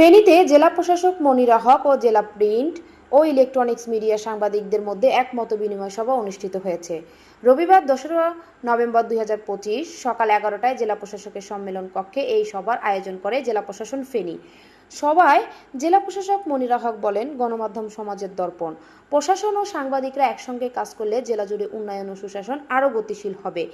ফেনীতে জেলা প্রশাসক মনিরা হক ও জেলা প্রিন্ট ও ইলেকট্রনিক্স মিডিয়া সাংবাদিকদের মধ্যে এক মত বিনিময় সভা অনুষ্ঠিত হয়েছে। রবিবার দোসরা নভেম্বর দুই হাজার পঁচিশ সকাল এগারোটায় জেলা প্রশাসকের সম্মেলন কক্ষে এই সভার আয়োজন করে জেলা প্রশাসন ফেনী। সভায় জেলা প্রশাসক মনিরা হক বলেন, গণমাধ্যম সমাজের দর্পণ। প্রশাসন ও সাংবাদিকরা একসঙ্গে কাজ করলে জেলা জুড়ে উন্নয়ন ও সুশাসন আরও গতিশীল হবে।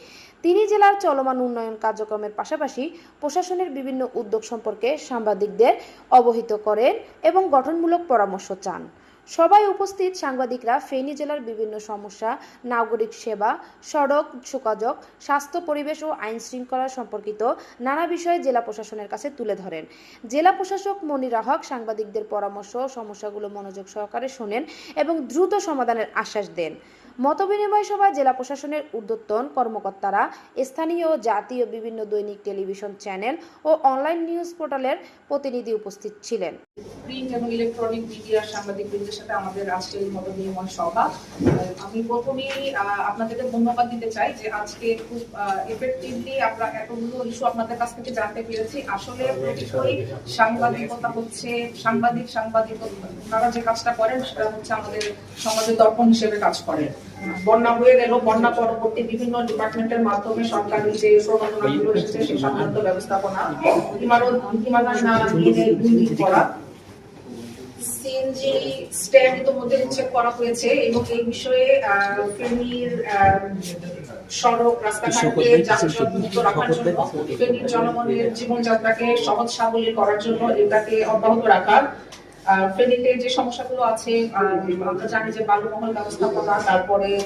তিনি জেলার চলমান উন্নয়ন কার্যক্রমের পাশাপাশি প্রশাসনের বিভিন্ন উদ্যোগ সম্পর্কে সাংবাদিকদের অবহিত করেন এবং গঠনমূলক পরামর্শ চান। সবাই উপস্থিত সাংবাদিকরা ফেনী জেলার বিভিন্ন সমস্যা, নাগরিক সেবা, সড়ক যোগাযোগ, স্বাস্থ্য, পরিবেশ ও আইন শৃঙ্খলা সম্পর্কিত নানা বিষয়ে জেলা প্রশাসনের কাছে তুলে ধরেন। জেলা প্রশাসক মনিরা হক সাংবাদিকদের পরামর্শ, সমস্যাগুলো মনোযোগ সহকারে শোনেন এবং দ্রুত সমাধানের আশ্বাস দেন। মতবিনিময় সভায় জেলা প্রশাসনের ঊর্ধ্বতন কর্মকর্তারা, স্থানীয়, জাতীয়, বিভিন্ন দৈনিক টেলিভিশন চ্যানেল ও অনলাইন নিউজ পোর্টালের প্রতিনিধি উপস্থিত ছিলেন। প্রিন্ট এবং ইলেকট্রনিক মিডিয়ার সাংবাদিকদের সাথে আমাদের আজকের এই মত বিনিময় সভা আমি প্রথমেই আপনাদেরকে ধন্যবাদ দিতে চাই যে আজকে খুব এফেক্টিভলি আমরা এতগুলো ইস্যু আপনাদের কাছ থেকে জানতে পেরেছি আসলে প্রতিটি সাংবাদিকতা হচ্ছে সাংবাদিক সাংবাদিক তারা যে কাজটা করেন সেটা হচ্ছে আমাদের সমাজের দর্পণ হিসেবে কাজ করেন বন্যা হয়ে গেল বন্যা পরবর্তী বিভিন্ন ডিপার্টমেন্টের মাধ্যমে সরকারি যে প্রণোদনাগুলো এসেছে সেই সংক্রান্ত ব্যবস্থাপনা ইমারত ইমারত না দুর্নীতি করা সিএনজি স্ট্যান্ড ইতিমধ্যে উচ্ছেদ করা হয়েছে এবং এই বিষয়ে ফেনীর সড়ক রাস্তাঘাটকে যানজট মুক্ত রাখার জন্য ফেনীর জনগণের জীবনযাত্রাকে সহজ সাবলীল করার জন্য এটাকে অব্যাহত রাখা ফেনীতে যে সমস্যাগুলো আছে আমরা জানি যে বালুমহল ব্যবস্থাপনা, তারপরে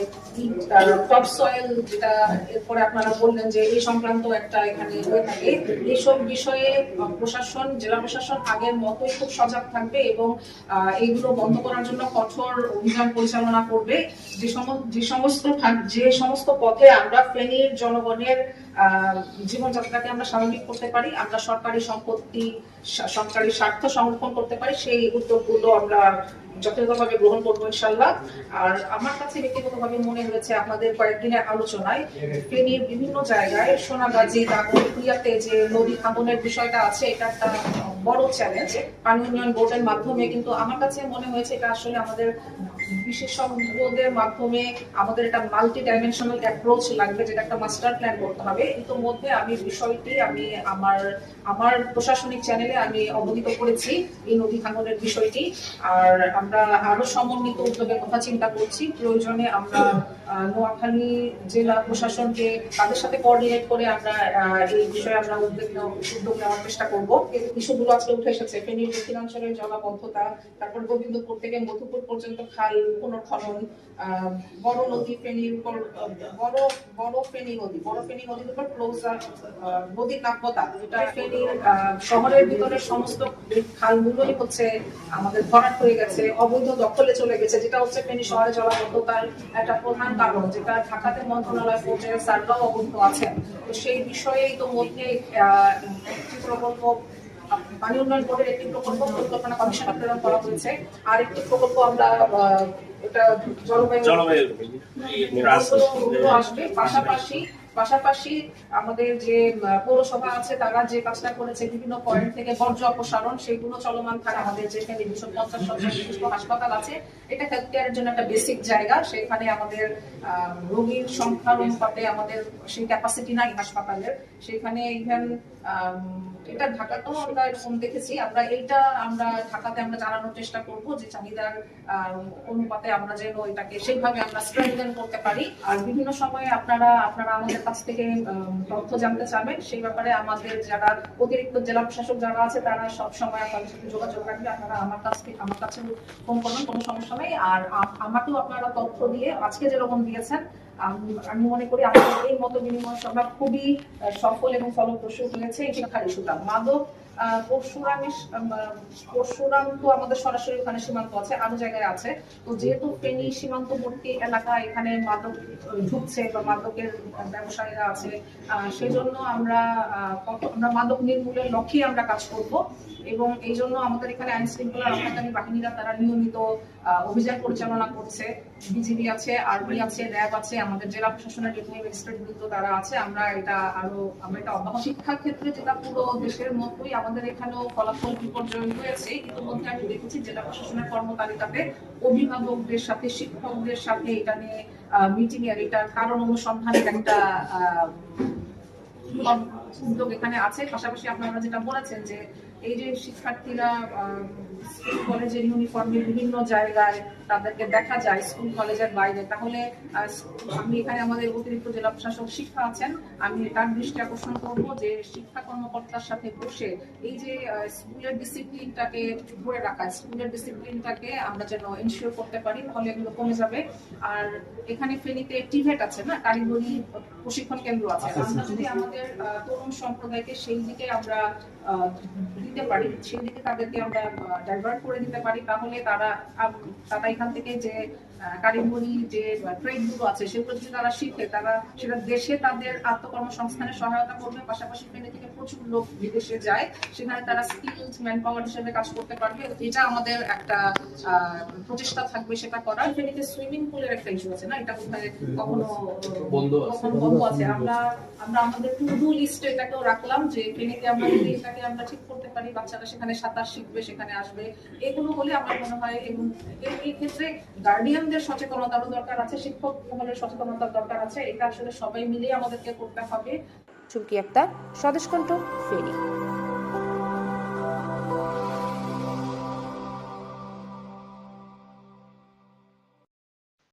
টপ সয়েল যেটা, এরপরে আপনারা বললেন যে এই সংক্রান্ত একটা এখানে হয়ে থাকে। এইসব বিষয়ে প্রশাসন, জেলা প্রশাসন আগের মতোই খুব সজাগ থাকবে এবং এইগুলো বন্ধ করার জন্য কঠোর অভিযান পরিচালনা করবে। যে সম- যে সমস্ত যে সমস্ত পথে আমরা ফেনীর জনগণের জীবনযাত্রাকে আমরা স্বাভাবিক করতে পারি, আমরা সরকারি সম্পত্তি সরকারি স্বার্থ সংরক্ষণ করতে পারি, সেই উদ্যোগগুলো আমরা যথাযথভাবে গ্রহণ করব ইনশাল্লাহ আর আমার কাছে ব্যক্তিগতভাবে মনে হয়েছে আপনাদের কয়েকদিনের আলোচনায়, ফেনীর বিভিন্ন জায়গায় সোনাগাজী তারপর যে নদী ভাঙনের বিষয়টা আছে, এটা একটা বড় চ্যালেঞ্জ পানি উন্নয়ন বোর্ডের মাধ্যমে, কিন্তু আমার কাছে মনে হয়েছে এটা আসলে আমাদের বিশেষজ্ঞদের মাধ্যমে আমাদের একটা মাল্টি ডাইমেনশনাল অ্যাপ্রোচ লাগবে, যেটা একটা মাস্টার প্ল্যান করতে হবে। ইতিমধ্যে আমি বিষয়টি, আমি আমার আমার প্রশাসনিক চ্যানেলে আমি অবহিত করেছি এই নদী ভাঙনের বিষয়টি। আর আমরা আরও সমন্বিত উদ্যোগের কথা চিন্তা করছি। প্রয়োজনে আমরা নোয়াখালী জেলা প্রশাসনকে তাদের সাথে কোঅর্ডিনেট করে আমরা এই বিষয়ে আমরা উদ্যোগ উদ্যোগ নেওয়ার চেষ্টা করব। ইস্যুগুলো আজকে উঠে এসেছে। ফেনীর দক্ষিণাঞ্চলের জলাবদ্ধতা, তারপর গোবিন্দপুর থেকে মধুপুর পর্যন্ত খাল বড় নদী ফেনীর উপর বড় বড় ফেনী নদী, বড় ফেনী নদীর উপর ক্লোজার যেটা ফেনীর শহরের ভিতরে সমস্ত খালগুলোই হচ্ছে আমাদের ভরাট হয়ে গেছে, অবৈধ দখলে চলে গেছে, যেটা হচ্ছে ফেনী শহরে জলাবদ্ধতার একটা প্রধান কারণ, যেটা ঢাকাতে মন্ত্রণালয় পর্যায়ে স্যাররাও অবহিত আছেন। তো সেই বিষয়ে ইতোমধ্যে প্রকল্প পানি উন্নয়ন বোর্ডের একটি প্রকল্প পরিকল্পনা কমিশনে প্রেরণ করা হয়েছে। আর একটি প্রকল্প আমরা আহ, এটা জলবায়ু জলবায়ু আসবে। পাশাপাশি পাশাপাশি আমাদের যে পৌরসভা আছে, তারা যে কাজটা করেছে, বিভিন্ন পয়েন্ট থেকে বর্জ্য অপসারণ, সেগুলো চলমান থাকে আমাদের যেখানে দুশো পঞ্চাশ বিশিষ্ট হাসপাতাল আছে, এটা হেলথ কেয়ারের জন্য একটা বেসিক জায়গা। সেখানে আমাদের রোগীর সংখ্যার অনুপাতে আমাদের সেই ক্যাপাসিটি নাই হাসপাতালের। সেখানে ইভেন এটা ঢাকাতেও আমরা এরকম দেখেছি। আমরা এইটা আমরা ঢাকাতে আমরা জানানোর চেষ্টা করব যে চাহিদার অনুপাতে আমরা যেন এটাকে সেইভাবে আমরা স্ট্রেংথেন করতে পারি। আর বিভিন্ন সময়ে আপনারা আপনারা আমাদের কাছ থেকে তথ্য জানতে চাবেন সেই ব্যাপারে আমাদের যারা অতিরিক্ত জেলা প্রশাসক যারা আছে, তারা সব সময় আপনাদের সাথে যোগাযোগ রাখবে। আপনারা আমার কাছ থেকে, আমার কাছে ফোন করবেন, কোনো সমস্যা নেই। আর আমাকেও আপনারা তথ্য দিয়ে আজকে যেরকম দিয়েছেন, আমি মনে করি আমাদের এই মত বিনিময় সভা খুবই সফল এবং ফলপ্রসূ হয়েছে। এই শিক্ষার ইস্যুটা মাদক পরশুরাম তো আমাদের সরাসরি ওখানে সীমান্ত আছে, আরও জায়গায় আছে। তো যেহেতু ফেনী সীমান্তবর্তী এলাকা এখানে মাদক ঢুকছে বা মাদকের ব্যবসায়ীরা আছে সেজন্য আমরা আমরা মাদক নির্মূলের লক্ষ্যে আমরা কাজ করব। এবং এই জন্য আমাদের এখানে আইন শৃঙ্খলা রক্ষাকারী বাহিনীরা তারা নিয়মিত অভিযান পরিচালনা করছে। বিজিবি আছে আর্মি আছে, র্যাব আছে, আমাদের জেলা প্রশাসনের ডেপুটি ম্যাজিস্ট্রেট বৃন্দ তারা আছে, আমরা এটা আরও, আমরা এটা অব্যাহত। শিক্ষার ক্ষেত্রে যেটা পুরো দেশের মতোই আমাদের এখানেও ফলাফল বিপর্যয় হয়েছে। ইতিমধ্যে আমি দেখেছি জেলা প্রশাসনের কর্মতালিকাতে অভিভাবকদের সাথে, শিক্ষকদের সাথে এটা নিয়ে মিটিং এর এটার কারণ অনুসন্ধানের একটা উদ্যোগ এখানে আছে। পাশাপাশি আপনারা যেটা বলেছেন যে এই যে শিক্ষার্থীরা স্কুল কলেজের ইউনিফর্মে বিভিন্ন জায়গায় তাদেরকে দেখা যায় স্কুল কলেজের বাইরে তাহলে আমি এখানে আমাদের অতিরিক্ত জেলা প্রশাসক শিক্ষা আছেন আমি তার দৃষ্টি আকর্ষণ করব যে শিক্ষা কর্মকর্তার সাথে বসে এই যে স্কুলের ডিসিপ্লিনটাকে ধরে রাখা স্কুলের ডিসিপ্লিনটাকে আমরা যেন এনশিওর করতে পারি তাহলে এগুলো কমে যাবে। আর এখানে ফেনীতে টিভেট আছে না কারিগরি প্রশিক্ষণ কেন্দ্র আছে। আমরা যদি আমাদের তরুণ সম্প্রদায়কে সেই দিকে আমরা আহ, দিতে পারি সেই দিকে তাদেরকে আমরা ডাইভার্ট করে দিতে পারি তাহলে তারা তারা এখান থেকে যে কারিগরি যে ট্রেডগুলো আছে সেগুলো যদি তারা শিখে তারা সেটা দেশে তাদের আত্মকর্মসংস্থানে সহায়তা করবে পাশাপাশি ফেনে থেকে প্রচুর লোক বিদেশে যায় সেখানে তারা স্কিলড ম্যান পাওয়ার হিসেবে কাজ করতে পারবে এটা আমাদের একটা আহ, প্রচেষ্টা থাকবে সেটা করার। ফেনীতে সুইমিং পুলের একটা ইস্যু আছে না? এটা কোথায় কখনো বন্ধ আছে। কখনো বন্ধ আছে। আমরা আমরা আমাদের টু ডু লিস্টে এটাকেও রাখলাম যে ফেনীতে আমরা যদি এটাকে আমরা ঠিক করতে পারি বাচ্চারা সেখানে সাঁতার শিখবে, সেখানে আসবে। এগুলো হলে আমার মনে হয় এবং এই- ক্ষেত্রে গার্ডিয়ানদের সচেতনতারও দরকার আছে, শিক্ষক মহলের সচেতনতার দরকার আছে। এটা আসলে সবাই মিলে আমাদেরকে করতে হবে। চুমকি একটা স্বদেশ কণ্ঠ, ফেনী।